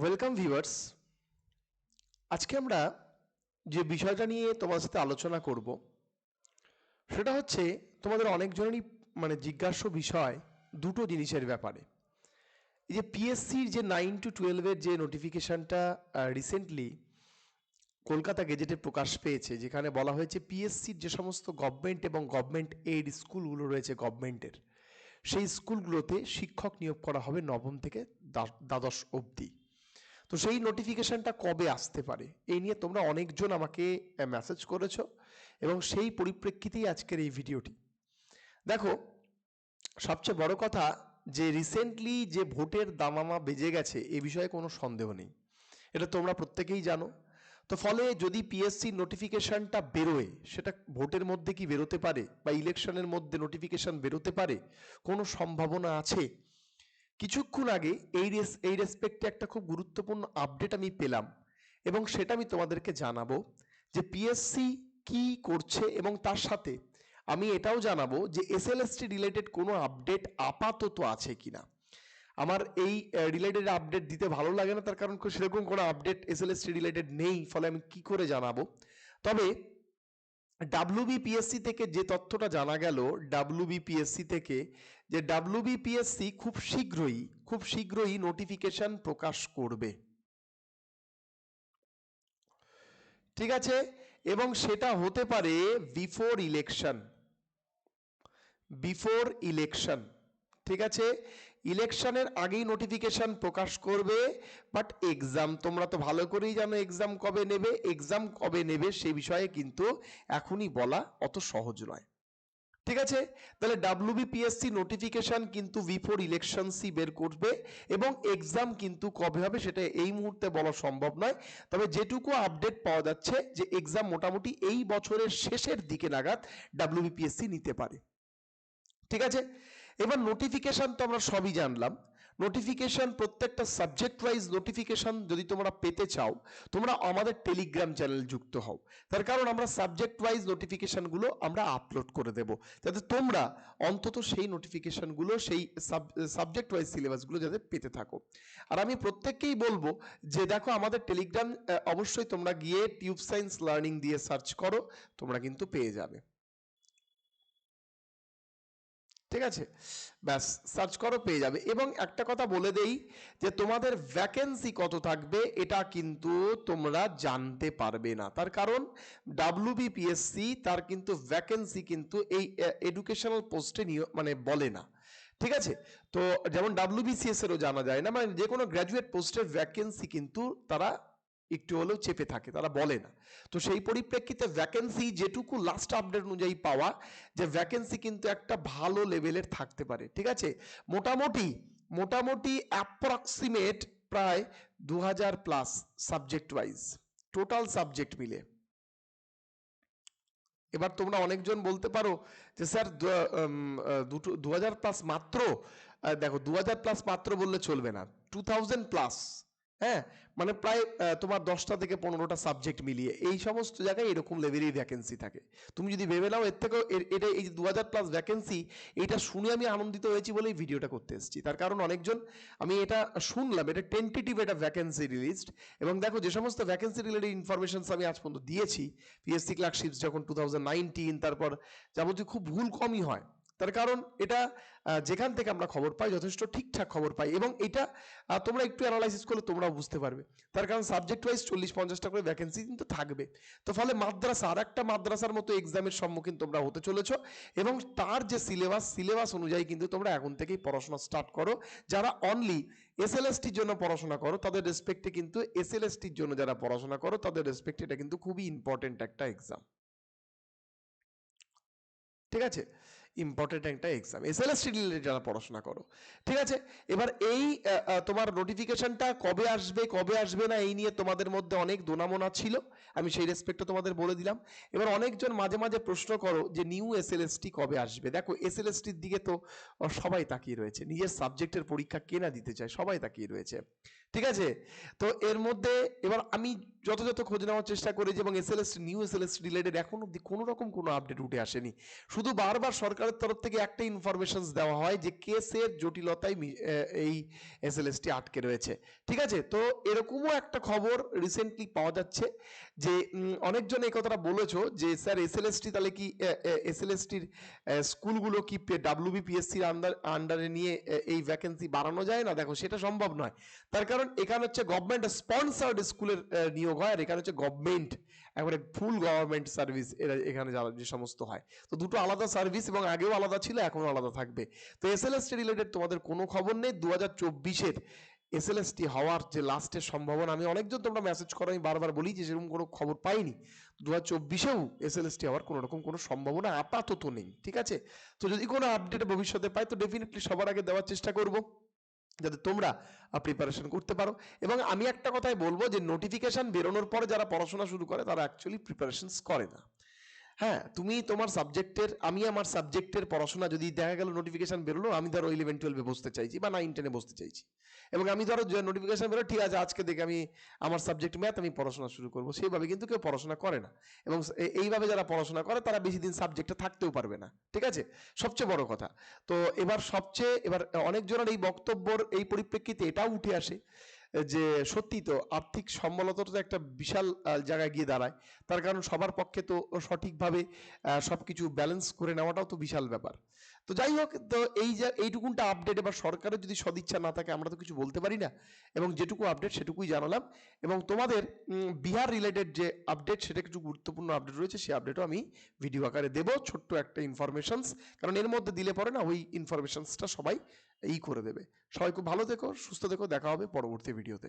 Welcome viewers আজকে আমরা যে বিষয়টা নিয়ে তোমার সাথে আলোচনা করব, সেটা হচ্ছে তোমাদের অনেকজনেরই মানে জিজ্ঞাস্য বিষয় দুটো জিনিসের ব্যাপারে। এই যে পিএসসির যে নাইন টু টুয়েলভের যে নোটিফিকেশনটা রিসেন্টলি কলকাতা গেজেটে প্রকাশ পেয়েছে, যেখানে বলা হয়েছে পিএসসির যে সমস্ত গভর্নমেন্ট এবং গভর্নমেন্ট এইড স্কুলগুলো রয়েছে গভর্নমেন্টের সেই স্কুলগুলোতে শিক্ষক নিয়োগ করা হবে নবম থেকে দ্বা- দ্বাদশ অবধি। তো সেই নোটিফিকেশনটা কবে আসতে পারে? এই নিয়ে তোমরা অনেকজন আমাকে মেসেজ করেছ এবং সেই পরিপ্রেক্ষিতেই আজকের এই ভিডিওটি দেখো, সবচেয়ে বড় কথা যে রিসেন্টলি যে ভোটের দামামা বেজে গেছে, এ বিষয়ে কোনো সন্দেহ নেই। এটা তোমরা প্রত্যেকেই জানো। তো ফলে যদি পিএসসি নোটিফিকেশনটা বেরোয়, সেটা ভোটের মধ্যে কি বেরোতে পারে বা ইলেকশনের মধ্যে নোটিফিকেশন বেরোতে পারে? কোনো সম্ভাবনা আছে? কিছুক্ষণ আগে এই রেস এই রেসপেক্টে একটা খুব গুরুত্বপূর্ণ আপডেট আমি পেলাম এবং সেটা আমি তোমাদেরকে জানাব যে পিএসসি কি করছে এবং তার সাথে আমি এটাও জানাব যে এসএলএসটি রিলেটেড কোনো আপডেট আপাতত আছে কিনা। আমার এই রিলেটেড আপডেট দিতে ভালো লাগে না, তার কারণ সেরকম কোনো আপডেট এসএলএসটি রিলেটেড নেই, ফলে আমি কি করে জানাব? তবে ডাব্লিউবিপিএসসি থেকে যে তথ্যটা জানা গেল ডাব্লিউবিপিএসসি থেকে, যে ডাব্লিউবিপিএসসি খুব শীঘ্রই খুব শীঘ্রই নোটিফিকেশন প্রকাশ করবে। ঠিক আছে? এবং সেটা হতে পারে বিফোর ইলেকশন বিফোর ইলেকশন ঠিক আছে? ইলেকশনের আগেই নোটিফিকেশন প্রকাশ করবে বাট এক্সাম তোমরা তো ভালো করেই জানো এক্সাম কবে নেবে এক্সাম কবে নেবে সে বিষয়ে কিন্তু এখনই বলা অত সহজ নয়। ঠিক আছে? তাহলে ডাব্লিউবিপিএসসি নোটিফিকেশন কিন্তু বিফোর ইলেকশনসই বের করবে এবং এক্সাম কিন্তু কবে হবে সেটা এই মুহূর্তে বলা সম্ভব নয়। তবে যেটুকু আপডেট পাওয়া যাচ্ছে যে এক্সাম মোটামুটি এই বছরের শেষের দিকে নাগাদ ডাব্লিউবিপিএসসি নিতে পারে। ঠিক আছে? এবার নোটিফিকেশন তো আমরা সবই জানলাম। নোটিফিকেশন প্রত্যেকটা সাবজেক্ট ওয়াইজ নোটিফিকেশন যদি তোমরা পেতে চাও, তোমরা আমাদের টেলিগ্রাম চ্যানেল যুক্ত হও। তার কারণ আমরা সাবজেক্ট ওয়াইজ নোটিফিকেশনগুলো আমরা আপলোড করে দেব। যাতে তোমরা অন্তত সেই নোটিফিকেশনগুলো সেই সাব সাবজেক্ট ওয়াইজ সিলেবাসগুলো যাতে পেতে থাকো। আর আমি প্রত্যেককেই বলব যে দেখো আমাদের টেলিগ্রাম অবশ্যই তোমরা গিয়ে টিউব সায়েন্স লার্নিং দিয়ে সার্চ করো, তোমরা কিন্তু পেয়ে যাবে। ঠিক আছে? ব্যাস সার্চ করো, পেয়ে যাবে। এবং একটা কথা বলে দেই যে, তোমাদের ভ্যাকেন্সি কত থাকবে, এটা কিন্তু তোমরা জানতে পারবে না। তার কারণ ডাব্লিউবিপিএসসি তার কিন্তু ভ্যাকেন্সি কিন্তু এই এডুকেশনাল পোস্টে মানে বলে না। ঠিক আছে? তো যেমন ডাব্লিউবিসিএস এরও জানা যায় না মানে যে কোনো গ্র্যাজুয়েট পোস্টের ভ্যাকেন্সি কিন্তু তারা একটু হলেও চেপে থাকে, তারা বলে না। তো সেই পরিপ্রেক্ষিতে ভ্যাকেন্সি যেটুকু লাস্ট আপডেট অনুযায়ী পাওয়া, যে ভ্যাকেন্সি কিন্তু একটা ভালো লেভেলের থাকতে পারে, ঠিক আছে? মোটামুটি মোটামুটি অ্যাপ্রক্সিমেট প্রায় দু হাজার plus subject wise total subject মিলে। এবার তোমরা অনেকজন বলতে পারো যে, স্যার দুটো দু হাজার প্লাস মাত্র দেখো দু হাজার প্লাস মাত্র বললে চলবে না। টু প্লাস হ্যাঁ? মানে প্রায় তোমার দশটা থেকে পনেরোটা সাবজেক্ট মিলিয়ে। এই সমস্ত জায়গায় এরকম লেভেলেই ভ্যাকেন্সি থাকে। তুমি যদি ভেবে নাও, এর থেকেও এটা এই যে দু হাজার প্লাস ভ্যাকেন্সি এটা শুনে আমি আনন্দিত হয়েছি বলেই ভিডিওটা করতে এসেছি। তার কারণ অনেকজন, আমি এটা শুনলাম, এটা টেন্টেটিভ এটা ভ্যাকেন্সি রিলিজড এবং দেখো, যে সমস্ত ভ্যাকেন্সি রিলেটেড ইনফরমেশনস আমি আজ পর্যন্ত দিয়েছি পিএসসি ক্লার্কশিপস যখন টু থাউজেন্ড নাইনটিন তারপর যাবতীয় খুব ভুল কমই হয়। তার কারণ এটা যেখান থেকে আমরা খবর পাই, যথেষ্ট ঠিকঠাক খবর পাই এবং এটা তোমরা একটু অ্যানালাইসিস করলে তোমরাও বুঝতে পারবে। তার কারণ সাবজেক্ট ওয়াইজ চল্লিশ পঞ্চাশটা করে ভ্যাকেন্সি কিন্তু থাকবে। তো ফলে মাদ্রাসা, আর একটা মাদ্রাসার মতো এক্সামের সম্মুখীন তোমরা হতে চলেছ এবং তার যে সিলেবাস সিলেবাস অনুযায়ী কিন্তু তোমরা এখন থেকেই পড়াশোনা স্টার্ট করো। যারা অনলি এস এসএলএসটির জন্য পড়াশোনা করো, তাদের রেসপেক্টে কিন্তু এসএলএসটির জন্য যারা পড়াশোনা করো, তাদের রেসপেক্টে এটা কিন্তু খুবই ইম্পর্টেন্ট একটা এক্সাম ঠিক আছে? ইম্পর্টেন্ট একটা এক্সাম এসএলএসটি রিলেটেড যারা পড়াশোনা করো। ঠিক আছে? এবার এই তোমার নোটিফিকেশনটা কবে আসবে কবে আসবে না, এই নিয়ে তোমাদের মধ্যে অনেক দোনামোনা ছিল। আমি সেই রেসপেক্টে তোমাদের বলে দিলাম। এবার অনেকজন মাঝে মাঝে প্রশ্ন করো যে নিউ এসএলএসটি কবে আসবে? দেখো এসএলএসটির দিকে তো সবাই তাকিয়ে রয়েছে। নিজের সাবজেক্টের পরীক্ষা কে না দিতে চায়, সবাই তাকিয়ে রয়েছে। ঠিক আছে? তো এর মধ্যে, এবার আমি যথাযথ খোঁজ নেওয়ার চেষ্টা করেছি এবং এসএলএস নিউ এসএলএস রিলেটেড এখন অব্দি কোনো রকম কোনো আপডেট উঠে আসেনি। শুধু বারবার সরকারের সরকারের তরফ থেকে একটা ইনফরমেশন দেওয়া হয় যে কেসের জটিলতায় এই এসএলএসটি আটকে রয়েছে। ঠিক আছে? তো এরকমও একটা খবর রিসেন্টলি পাওয়া যাচ্ছে যে অনেকজন এই কথাটা বলেছ যে, স্যার এস এসএলএসটি তাহলে কি এস এসএলএসটির স্কুলগুলো কি ডাব্লিউবিপিএসসির আন্ডার আন্ডারে নিয়ে এই ভ্যাকেন্সি বাড়ানো যায় না? দেখো, সেটা সম্ভব নয়। তার কারণ এখানে হচ্ছে গভর্নমেন্ট স্পন্সার্ড স্কুলের নিয়োগ হয় আর এখানে হচ্ছে গভর্নমেন্ট একবারে ফুল গভর্নমেন্ট সার্ভিস এরা এখানে যারা যে সমস্ত হয়। তো দুটো আলাদা সার্ভিস এবং আগেও আলাদা ছিল এখনও আলাদা থাকবে। তো এসএলএসটি রিলেটেড তোমাদের কোনো খবর নেই। দু হাজার চব্বিশের এসএলএসটি হওয়ার যে লাস্টের সম্ভাবনা, আমি অনেকজন তোমরা মেসেজ করো, আমি বারবার বলি যে সেরকম কোনো খবর পাইনি। দু হাজার চব্বিশেও এসএলএসটি হওয়ার কোনো রকম কোনো সম্ভাবনা আপাতত নেই, ঠিক আছে? তো যদি কোনো আপডেট ভবিষ্যতে পাই, তো ডেফিনেটলি সবার আগে দেওয়ার চেষ্টা করব, যাতে তোমরা প্রিপারেশন করতে পারো। এবং আমি একটা কথাই বলব যে নোটিফিকেশন বেরোনোর পরে যারা পড়াশোনা শুরু করে, তারা অ্যাকচুয়ালি প্রিপারেশনস করে না। হ্যাঁ তুমি তোমার সাবজেক্টের আমি আমার সাবজেক্টের পড়াশোনা যদি দেখা গেল নোটিফিকেশন বেরোলো, আমি ধরো ইলেভেন টুয়েলভে বসতে চাইছি বা নাইন টেনে বসতে চাইছি। এবং আমি ধরো যে নোটিফিকেশন বেরো ঠিক আছে, আজকে দেখে আমি আমার সাবজেক্ট ম্যাথ আমি পড়াশোনা শুরু করব। সেইভাবে কিন্তু কেউ পড়াশোনা করে না। এবং এইভাবে যারা পড়াশোনা করে, তারা বেশি দিন সাবজেক্টে থাকতেও পারবে না। ঠিক আছে? সবচেয়ে বড় কথা। তো এবার সবচেয়ে, এবার অনেকজনের এই বক্তব্যর এই পরিপ্রেক্ষিতে এটাও উঠে আসে যে সত্যি তো আর্থিক সম্বলতা তো একটা বিশাল জায়গায় গিয়ে দাঁড়ায়। তার কারণ সবার পক্ষে তো সঠিকভাবে আহ, সবকিছু ব্যালেন্স করে নেওয়াটাও তো বিশাল ব্যাপার। তো যাই হোক তো এই যে এইটুকুনটা আপডেট এবার সরকারের যদি সদিচ্ছা না থাকে আমরা তো কিছু বলতে পারি না। এবং যেটুকু আপডেট সেটুকুই জানালাম। এবং তোমাদের বিহার রিলেটেড যে আপডেট সেটা কিছু গুরুত্বপূর্ণ আপডেট রয়েছে সেই আপডেটও আমি ভিডিও আকারে দেবো। ছোট্ট একটা ইনফরমেশনস কারণ এর মধ্যে দিলে পরে না ওই ইনফরমেশনসটা সবাই এই করে দেবে। সবাই খুব ভালো থেকো সুস্থ থেকো দেখা হবে পরবর্তী ভিডিওতে।